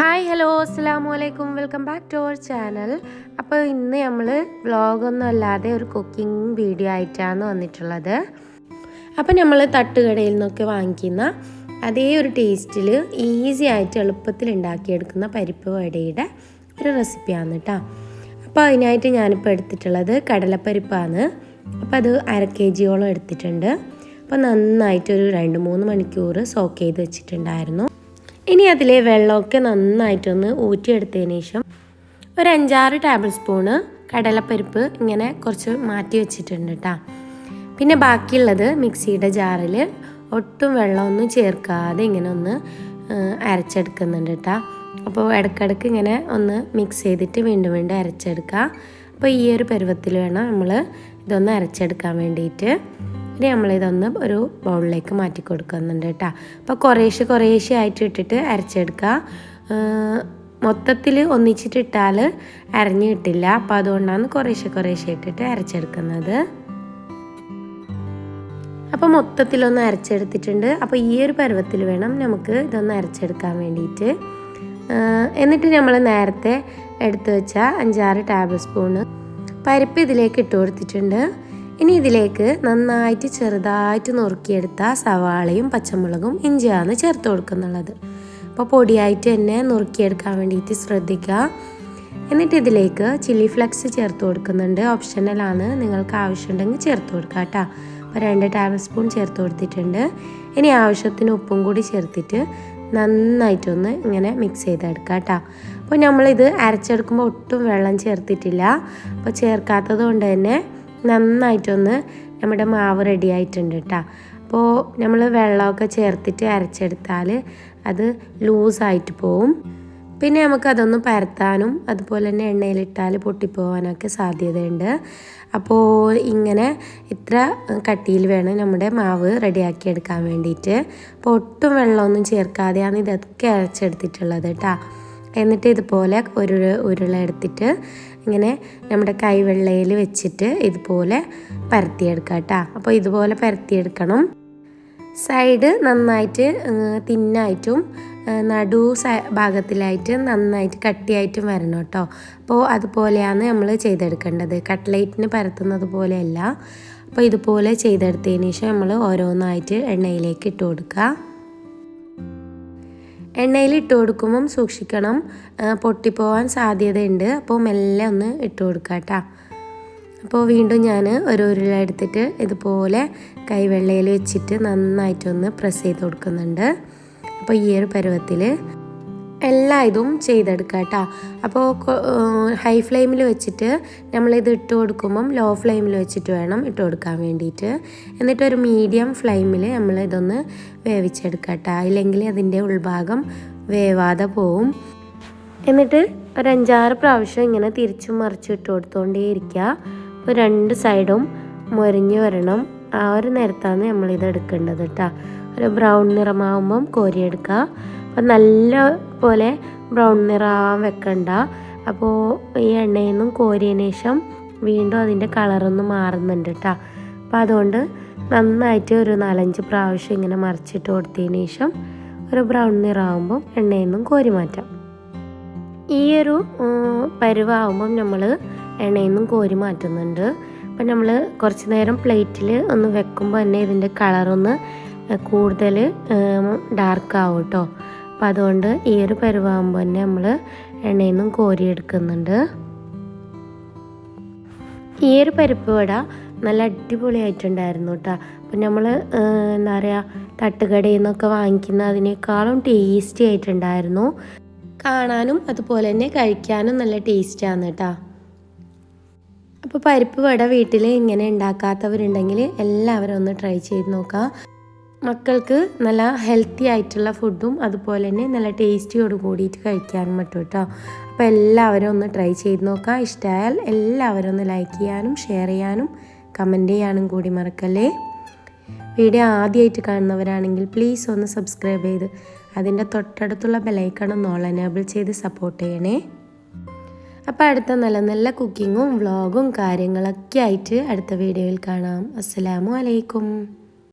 Hi hello അസ്സാം വലൈക്കും welcome back to our channel അപ്പോൾ ഇന്ന് നമ്മൾ വ്ളോഗൊന്നും അല്ലാതെ ഒരു കുക്കിംഗ് വീഡിയോ ആയിട്ടാണ് വന്നിട്ടുള്ളത്. അപ്പോൾ നമ്മൾ തട്ടുകടയിൽ നിന്നൊക്കെ വാങ്ങിക്കുന്ന അതേ ഒരു ടേസ്റ്റിൽ ഈസി ആയിട്ട് എളുപ്പത്തിൽ ഉണ്ടാക്കിയെടുക്കുന്ന പരിപ്പ് വടയുടെ ഒരു റെസിപ്പിയാണ് കേട്ടോ അപ്പോൾ അതിനായിട്ട് ഞാനിപ്പോൾ എടുത്തിട്ടുള്ളത് കടലപ്പരിപ്പാണ്. അപ്പോൾ അത് അര കെ ജിയോളം എടുത്തിട്ടുണ്ട്. അപ്പോൾ നന്നായിട്ടൊരു രണ്ട് മൂന്ന് മണിക്കൂർ സോക്ക് ചെയ്ത് വെച്ചിട്ടുണ്ടായിരുന്നു. ഇനി അതിലെ വെള്ളമൊക്കെ നന്നായിട്ടൊന്ന് ഊറ്റിയെടുത്തതിന് ശേഷം ഒരു അഞ്ചാറ് ടേബിൾ സ്പൂണ് കടലപ്പരിപ്പ് ഇങ്ങനെ കുറച്ച് മാറ്റി വെച്ചിട്ടുണ്ട് കേട്ടോ പിന്നെ ബാക്കിയുള്ളത് മിക്സിയുടെ ജാറിൽ ഒട്ടും വെള്ളമൊന്നും ചേർക്കാതെ ഇങ്ങനെ ഒന്ന് അരച്ചെടുക്കുന്നുണ്ട് കേട്ടോ അപ്പോൾ ഇടയ്ക്കിടയ്ക്ക് ഇങ്ങനെ ഒന്ന് മിക്സ് ചെയ്തിട്ട് വീണ്ടും വീണ്ടും അരച്ചെടുക്കുക അപ്പോൾ ഈ ഒരു പരുവത്തിൽ വേണം നമ്മൾ ഇതൊന്ന് അരച്ചെടുക്കാൻ വേണ്ടിയിട്ട്. ഇനി നമ്മളിതൊന്ന് ഒരു ബൗളിലേക്ക് മാറ്റി കൊടുക്കുന്നുണ്ട് കേട്ടോ. അപ്പോൾ കുറേശ്ശെ കുറേശ്ശെ ആയിട്ട് ഇട്ടിട്ട് അരച്ചെടുക്കുക. മൊത്തത്തിൽ ഒന്നിച്ചിട്ടിട്ടാൽ അരഞ്ഞ് കിട്ടില്ല. അപ്പോൾ അതുകൊണ്ടാണ് കുറേശ്ശെ കുറേശ്ശെ ഇട്ടിട്ട് അരച്ചെടുക്കുന്നത്. അപ്പോൾ മൊത്തത്തിലൊന്ന് അരച്ചെടുത്തിട്ടുണ്ട്. അപ്പോൾ ഈ ഒരു പരുവത്തിൽ വേണം നമുക്ക് ഇതൊന്ന് അരച്ചെടുക്കാൻ വേണ്ടിയിട്ട്. എന്നിട്ട് നമ്മൾ നേരത്തെ എടുത്തു വെച്ച അഞ്ചാറ് ടേബിൾ സ്പൂണ് പരിപ്പ് ഇതിലേക്ക് ഇട്ട് കൊടുത്തിട്ടുണ്ട്. ഇനി ഇതിലേക്ക് നന്നായിട്ട് ചെറുതായിട്ട് നുറുക്കിയെടുത്ത സവാളയും പച്ചമുളകും ഇഞ്ചിയാണ് ചേർത്ത് കൊടുക്കുന്നുള്ളത്. അപ്പോൾ പൊടിയായിട്ട് തന്നെ നുറുക്കിയെടുക്കാൻ വേണ്ടിയിട്ട് ശ്രദ്ധിക്കുക. എന്നിട്ട് ഇതിലേക്ക് ചില്ലി ഫ്ലെക്സ് ചേർത്ത് കൊടുക്കുന്നുണ്ട്. ഓപ്ഷണലാണ് നിങ്ങൾക്ക് ആവശ്യമുണ്ടെങ്കിൽ ചേർത്ത് കൊടുക്കുക കേട്ടോ. അപ്പോൾ രണ്ട് ടേബിൾ സ്പൂൺ ചേർത്ത് കൊടുത്തിട്ടുണ്ട്. ഇനി ആവശ്യത്തിന് ഉപ്പും കൂടി ചേർത്തിട്ട് നന്നായിട്ടൊന്ന് ഇങ്ങനെ മിക്സ് ചെയ്തെടുക്കുക കേട്ടോ. അപ്പോൾ നമ്മളിത് അരച്ചെടുക്കുമ്പോൾ ഒട്ടും വെള്ളം ചേർത്തിട്ടില്ല. അപ്പോൾ ചേർക്കാത്തത് കൊണ്ട് തന്നെ നന്നായിട്ടൊന്ന് നമ്മുടെ മാവ് റെഡി ആയിട്ടുണ്ട് കേട്ടോ. അപ്പോൾ നമ്മൾ വെള്ളമൊക്കെ ചേർത്തിട്ട് അരച്ചെടുത്താൽ അത് ലൂസായിട്ട് പോവും. പിന്നെ നമുക്കതൊന്ന് പരത്താനും അതുപോലെ തന്നെ എണ്ണയിലിട്ടാൽ പൊട്ടിപ്പോവാനൊക്കെ സാധ്യതയുണ്ട്. അപ്പോൾ ഇങ്ങനെ ഇത്ര കട്ടിയിൽ വേണം നമ്മുടെ മാവ് റെഡിയാക്കി എടുക്കാൻ വേണ്ടിയിട്ട്. അപ്പോൾ ഒട്ടും വെള്ളമൊന്നും ചേർക്കാതെയാണ് ഇതൊക്കെ അരച്ചെടുത്തിട്ടുള്ളത് കേട്ടോ. എന്നിട്ട് ഇതുപോലെ ഒരു ഉരുള എടുത്തിട്ട് ഇങ്ങനെ നമ്മുടെ കൈവെള്ളയിൽ വെച്ചിട്ട് ഇതുപോലെ പരത്തിയെടുക്കുക കേട്ടോ. അപ്പോൾ ഇതുപോലെ പരത്തിയെടുക്കണം. സൈഡ് നന്നായിട്ട് തിന്നായിട്ടും നടു ഭാഗത്തിലായിട്ട് നന്നായിട്ട് കട്ടിയായിട്ടും വരണം കേട്ടോ. അപ്പോൾ അതുപോലെയാണ് നമ്മൾ ചെയ്തെടുക്കേണ്ടത്. കട്ട്ലൈറ്റിന് പരത്തുന്നത് പോലെയല്ല. അപ്പോൾ ഇതുപോലെ ചെയ്തെടുത്തതിന് ശേഷം നമ്മൾ ഓരോന്നായിട്ട് എണ്ണയിലേക്ക് ഇട്ട് കൊടുക്കുക. എണ്ണയിൽ ഇട്ട് കൊടുക്കുമ്പം സൂക്ഷിക്കണം. പൊട്ടിപ്പോവാൻ സാധ്യതയുണ്ട്. അപ്പോൾ മെല്ലെ ഒന്ന് ഇട്ട് കൊടുക്കുക കേട്ടോ അപ്പോൾ വീണ്ടും ഞാൻ ഒരു ഉരുള എടുത്തിട്ട് ഇതുപോലെ കൈവെള്ളയിൽ വെച്ചിട്ട് നന്നായിട്ടൊന്ന് പ്രസ് ചെയ്ത് കൊടുക്കുന്നുണ്ട്. അപ്പോൾ ഈ ഒരു പരുവത്തിൽ എല്ലാ ഇതും ചെയ്തെടുക്കുക കേട്ടോ. അപ്പോൾ ഹൈ ഫ്ലെയിമിൽ വെച്ചിട്ട് നമ്മളിത് ഇട്ട് കൊടുക്കുമ്പം ലോ ഫ്ലെയിമിൽ വെച്ചിട്ട് വേണം ഇട്ട് കൊടുക്കാൻ വേണ്ടിയിട്ട്. എന്നിട്ട് ഒരു മീഡിയം ഫ്ലെയിമിൽ നമ്മൾ ഇതൊന്ന് വേവിച്ചെടുക്കുക കേട്ടോ. ഇല്ലെങ്കിൽ അതിന്റെ ഉൾഭാഗം വേവാതെ പോവും. എന്നിട്ട് ഒരഞ്ചാറ് പ്രാവശ്യം ഇങ്ങനെ തിരിച്ചും മറിച്ചും ഇട്ട് കൊടുത്തുകൊണ്ടേ ഇരിക്കുക. അപ്പോൾ രണ്ട് സൈഡും മുരിഞ്ഞ് വരണം. ആ ഒരു നേരത്താണ് നമ്മളിത് എടുക്കേണ്ടത് കേട്ടോ. ഒരു ബ്രൗൺ നിറമാവുമ്പം കോരിയെടുക്കുക. അപ്പം നല്ല പോലെ ബ്രൗൺ നിറാവാൻ വെക്കണ്ട. അപ്പോൾ ഈ എണ്ണയിൽ നിന്നും കോരിയതിന് ശേഷം വീണ്ടും അതിന്റെ കളറൊന്ന് മാറുന്നുണ്ട് കേട്ടോ അപ്പം അതുകൊണ്ട് നന്നായിട്ട് ഒരു നാലഞ്ച് പ്രാവശ്യം ഇങ്ങനെ മറിച്ചിട്ട് കൊടുത്തതിന് ശേഷം ഒരു ബ്രൗൺ നിറാവുമ്പം എണ്ണയിൽ നിന്നും കോരി മാറ്റാം. ഈ ഒരു പരുവാകുമ്പം നമ്മൾ എണ്ണയിൽ നിന്നും കോരി മാറ്റുന്നുണ്ട്. അപ്പം നമ്മൾ കുറച്ച് നേരം പ്ലേറ്റിൽ ഒന്ന് വെക്കുമ്പോൾ തന്നെ ഇതിന്റെ കളറൊന്ന് കൂടുതൽ ഡാർക്ക് ആവും കേട്ടോ അപ്പം അതുകൊണ്ട് ഈ ഒരു പരുവാകുമ്പോൾ തന്നെ നമ്മൾ എണ്ണയിൽ നിന്നും കോരിയെടുക്കുന്നുണ്ട് ഈ ഒരു പരിപ്പ് വട നല്ല അടിപൊളിയായിട്ടുണ്ടായിരുന്നു കേട്ടോ അപ്പം നമ്മൾ എന്താ പറയുക തട്ടുകടയിൽ നിന്നൊക്കെ വാങ്ങിക്കുന്ന അതിനേക്കാളും ടേസ്റ്റി ആയിട്ടുണ്ടായിരുന്നു. കാണാനും അതുപോലെ തന്നെ കഴിക്കാനും നല്ല ടേസ്റ്റാണ് കേട്ടോ അപ്പോൾ പരിപ്പ് വട വീട്ടിൽ ഇങ്ങനെ ഉണ്ടാക്കാത്തവരുണ്ടെങ്കിൽ എല്ലാവരും ഒന്ന് ട്രൈ ചെയ്ത് നോക്കുക മക്കൾക്ക് നല്ല ഹെൽത്തി ആയിട്ടുള്ള ഫുഡും അതുപോലെ തന്നെ നല്ല ടേസ്റ്റിയോട് കൂടിയിട്ട് കഴിക്കാനും പറ്റും കേട്ടോ. അപ്പോൾ എല്ലാവരും ഒന്ന് ട്രൈ ചെയ്ത് നോക്കുക ഇഷ്ടമായാൽ എല്ലാവരും ഒന്ന് ലൈക്ക് ചെയ്യാനും ഷെയർ ചെയ്യാനും കമന്റ് ചെയ്യാനും കൂടി മറക്കല്ലേ? വീഡിയോ ആദ്യമായിട്ട് കാണുന്നവരാണെങ്കിൽ പ്ലീസ് ഒന്ന് സബ്സ്ക്രൈബ് ചെയ്ത് അതിന്റെ തൊട്ടടുത്തുള്ള ബെലൈക്കൺ ഒന്ന് ഓൾ എനേബിൾ ചെയ്ത് സപ്പോർട്ട് ചെയ്യണേ. അപ്പോൾ അടുത്ത നല്ല നല്ല കുക്കിങ്ങും വ്ളോഗും കാര്യങ്ങളൊക്കെ ആയിട്ട് അടുത്ത വീഡിയോയിൽ കാണാം. അസ്സലാമു അലൈക്കും.